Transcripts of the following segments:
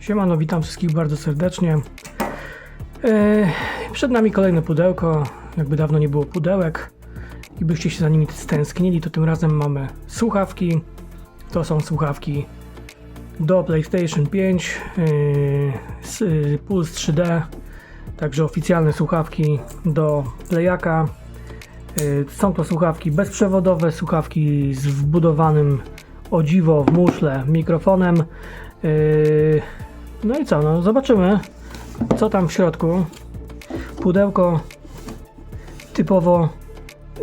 Siemano, witam wszystkich bardzo serdecznie. E, Przed nami kolejne pudełko. Jakby dawno nie było pudełek i byście się za nimi stęsknili, to tym razem mamy słuchawki. To są słuchawki do PlayStation 5, e, z e, Pulse 3D, także oficjalne słuchawki do Playaka. E, Są to słuchawki bezprzewodowe, słuchawki z wbudowanym o dziwo w muszle mikrofonem. Yy, No i co, no zobaczymy co tam w środku. Pudełko typowo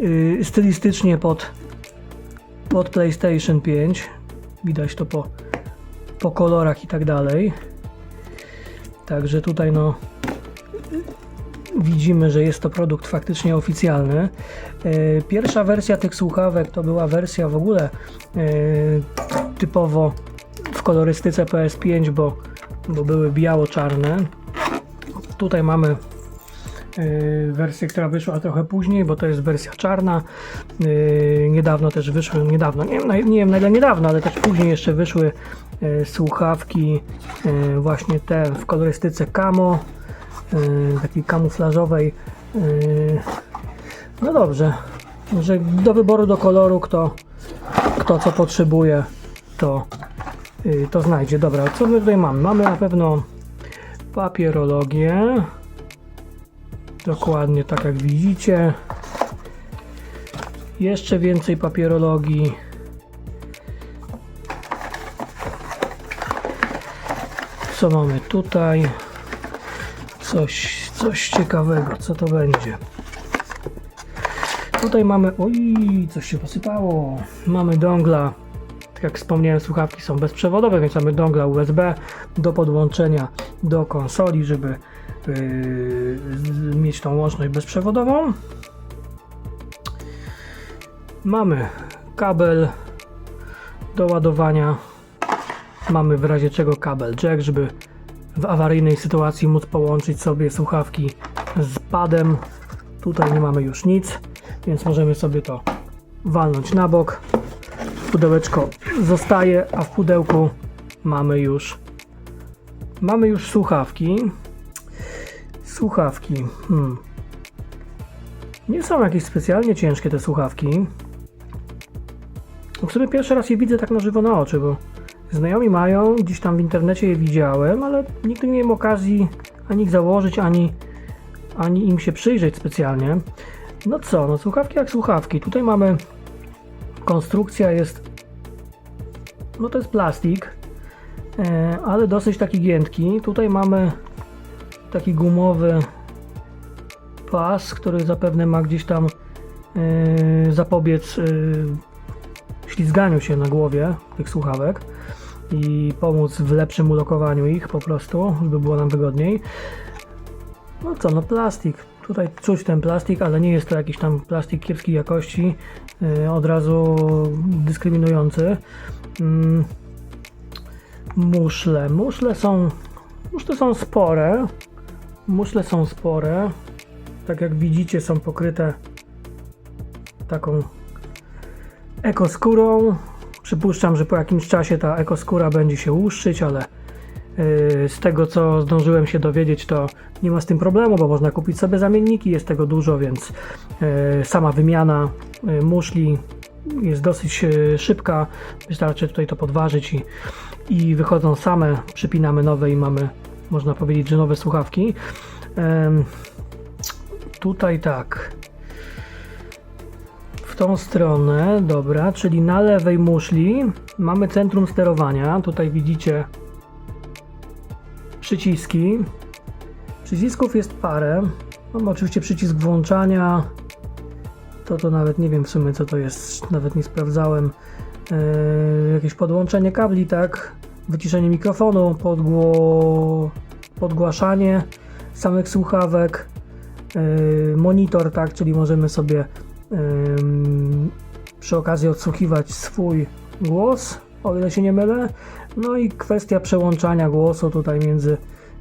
yy, stylistycznie pod, pod PlayStation 5. Widać to po, po kolorach i tak dalej. Także tutaj no widzimy, że jest to produkt faktycznie oficjalny. Yy, Pierwsza wersja tych słuchawek to była wersja w ogóle yy, typowo w kolorystyce PS5, bo, bo były biało-czarne. Tutaj mamy yy, wersję, która wyszła trochę później, bo to jest wersja czarna. Yy, niedawno też wyszły, niedawno, nie nie wiem na ile niedawno, ale też później jeszcze wyszły yy, słuchawki właśnie te w kolorystyce camo, takiej kamuflażowej. No dobrze, że do wyboru do koloru kto, kto co potrzebuje, to, to znajdzie. Dobra, co my tutaj mamy? Mamy na pewno papierologię. Dokładnie tak jak widzicie. Jeszcze więcej papierologii. Co mamy tutaj? Coś, coś ciekawego. Co to będzie? Tutaj mamy. Oj, coś się posypało. Mamy dongla. Tak jak wspomniałem, słuchawki są bezprzewodowe, więc mamy dongla USB do podłączenia do konsoli, żeby yy, mieć tą łączność bezprzewodową. Mamy kabel do ładowania. Mamy w razie czego kabel jack, żeby w awaryjnej sytuacji móc połączyć sobie słuchawki z padem. Tutaj nie mamy już nic, więc możemy sobie to walnąć na bok. Pudełeczko zostaje, a w pudełku mamy już mamy już słuchawki. Słuchawki. Hmm. Nie są jakieś specjalnie ciężkie te słuchawki. W sumie pierwszy raz je widzę tak na żywo na oczy, bo znajomi mają, gdzieś tam w internecie je widziałem, ale nigdy nie miałem okazji ani ich założyć, ani, ani im się przyjrzeć specjalnie. No co, no słuchawki jak słuchawki. Tutaj mamy konstrukcja jest no to jest plastik, e, ale dosyć taki giętki. Tutaj mamy taki gumowy pas, który zapewne ma gdzieś tam e, zapobiec e, ślizganiu się na głowie tych słuchawek i pomóc w lepszym ulokowaniu ich po prostu, żeby było nam wygodniej. No co, no plastik. Tutaj czuć ten plastik, ale nie jest to jakiś tam plastik kiepskiej jakości, yy, od razu dyskryminujący. Mm, muszle. Muszle są, muszle są spore. Muszle są spore. Tak jak widzicie, są pokryte taką ekoskórą. Przypuszczam, że po jakimś czasie ta ekoskóra będzie się łuszczyć, ale yy, z tego co zdążyłem się dowiedzieć, to nie ma z tym problemu, bo można kupić sobie zamienniki, jest tego dużo, więc yy, sama wymiana yy, muszli jest dosyć szybka. Wystarczy tutaj to podważyć i, i wychodzą same. Przypinamy nowe i mamy, można powiedzieć, że nowe słuchawki. Tutaj tak w tą stronę, dobra, czyli na lewej muszli mamy centrum sterowania. Tutaj widzicie przyciski. Przycisków jest parę. Mamy oczywiście przycisk włączania. To to nawet nie wiem w sumie co to jest, nawet nie sprawdzałem. Yy, jakieś podłączenie kabli, tak? Wyciszenie mikrofonu, podgło... podgłaszanie samych słuchawek. Yy, monitor, tak, czyli możemy sobie ym, przy okazji odsłuchiwać swój głos, o ile się nie mylę. No i kwestia przełączania głosu tutaj między,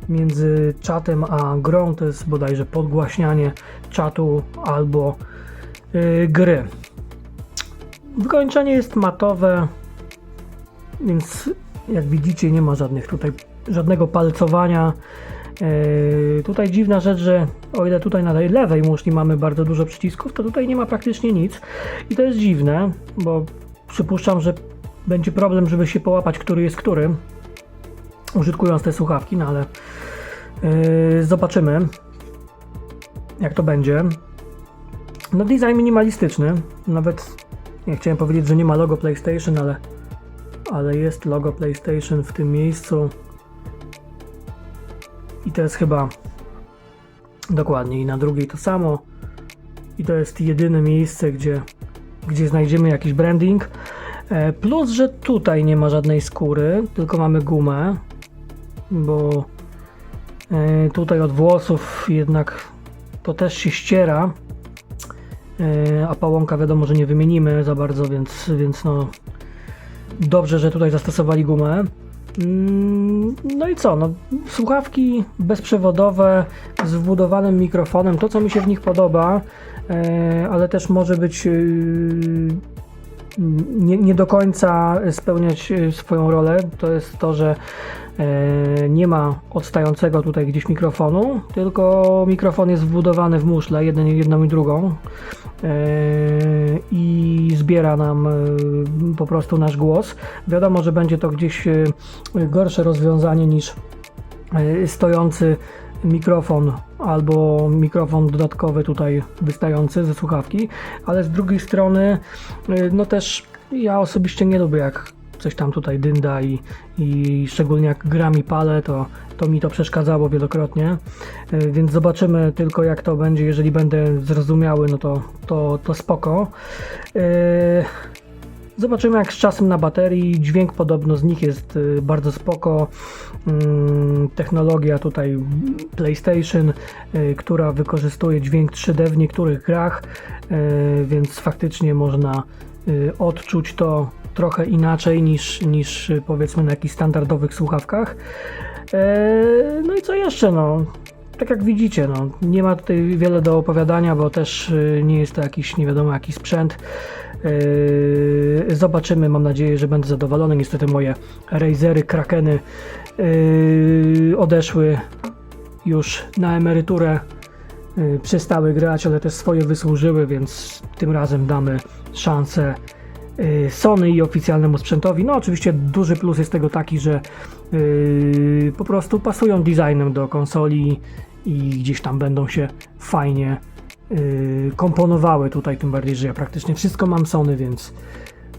między czatem a grą, to jest bodajże podgłaśnianie czatu albo y, gry. Wykończenie jest matowe, więc jak widzicie nie ma żadnych tutaj żadnego palcowania. Yy, tutaj dziwna rzecz, że o ile tutaj na tej lewej muszli mamy bardzo dużo przycisków, to tutaj nie ma praktycznie nic. I to jest dziwne, bo przypuszczam, że będzie problem, żeby się połapać, który jest który, użytkując te słuchawki, no ale yy, zobaczymy, jak to będzie. No design minimalistyczny, nawet nie chciałem powiedzieć, że nie ma logo PlayStation, ale, ale jest logo PlayStation w tym miejscu. I to jest chyba dokładnie i na drugiej to samo. I to jest jedyne miejsce, gdzie, gdzie znajdziemy jakiś branding. E, Plus, że tutaj nie ma żadnej skóry, tylko mamy gumę, bo e, tutaj od włosów jednak to też się ściera. E, A pałąka wiadomo, że nie wymienimy za bardzo, więc, więc no dobrze, że tutaj zastosowali gumę. Mm, No i co? No, słuchawki bezprzewodowe z wbudowanym mikrofonem, to co mi się w nich podoba, ale też może być e, nie, nie do końca spełniać e, swoją rolę, to jest to, że e, nie ma odstającego tutaj gdzieś mikrofonu, tylko mikrofon jest wbudowany w muszlę, jedną i drugą e, i zbiera nam po prostu nasz głos. Wiadomo, że będzie to gdzieś gorsze rozwiązanie niż stojący mikrofon albo mikrofon dodatkowy tutaj wystający ze słuchawki, ale z drugiej strony y, no też ja osobiście nie lubię jak coś tam tutaj dynda i, i szczególnie jak gram i palę, to, to mi to przeszkadzało wielokrotnie, Y, więc zobaczymy tylko jak to będzie, jeżeli będę zrozumiały, no to, to, to spoko. Zobaczymy jak z czasem na baterii. Dźwięk podobno z nich jest y, bardzo spoko. Mm, Technologia tutaj PlayStation, y, która wykorzystuje dźwięk 3D w niektórych grach, y, więc faktycznie można odczuć to trochę inaczej niż, niż powiedzmy na jakichś standardowych słuchawkach. No i co jeszcze? No, tak jak widzicie, no, nie ma tutaj wiele do opowiadania, bo też nie jest to jakiś nie wiadomo jaki sprzęt. Yy, Zobaczymy, mam nadzieję, że będę zadowolony. Niestety moje Razery, Krakeny yy, odeszły już na emeryturę. Yy, Przestały grać, ale też swoje wysłużyły, więc tym razem damy szansę Sony i oficjalnemu sprzętowi. No oczywiście duży plus jest tego taki, że po prostu pasują designem do konsoli i gdzieś tam będą się fajnie komponowały tutaj, tym bardziej, że ja praktycznie wszystko mam Sony, więc,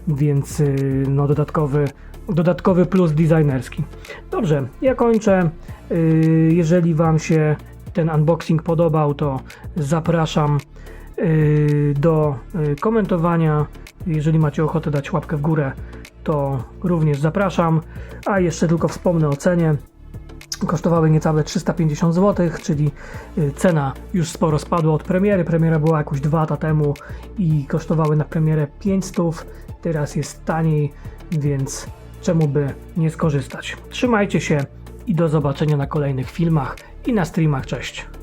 więc yy, no dodatkowy, dodatkowy plus designerski. Dobrze, ja kończę. Yy, jeżeli Wam się ten unboxing podobał, to zapraszam do komentowania. Jeżeli macie ochotę dać łapkę w górę, to również zapraszam. A jeszcze tylko wspomnę o cenie kosztowały niecałe 350 zł, czyli y, cena już sporo spadła od premiery. Premiera była jakoś 2 lata temu i kosztowały na premierę 500. Teraz jest taniej, więc czemu by nie skorzystać? Trzymajcie się i do zobaczenia na kolejnych filmach i na streamach. Cześć!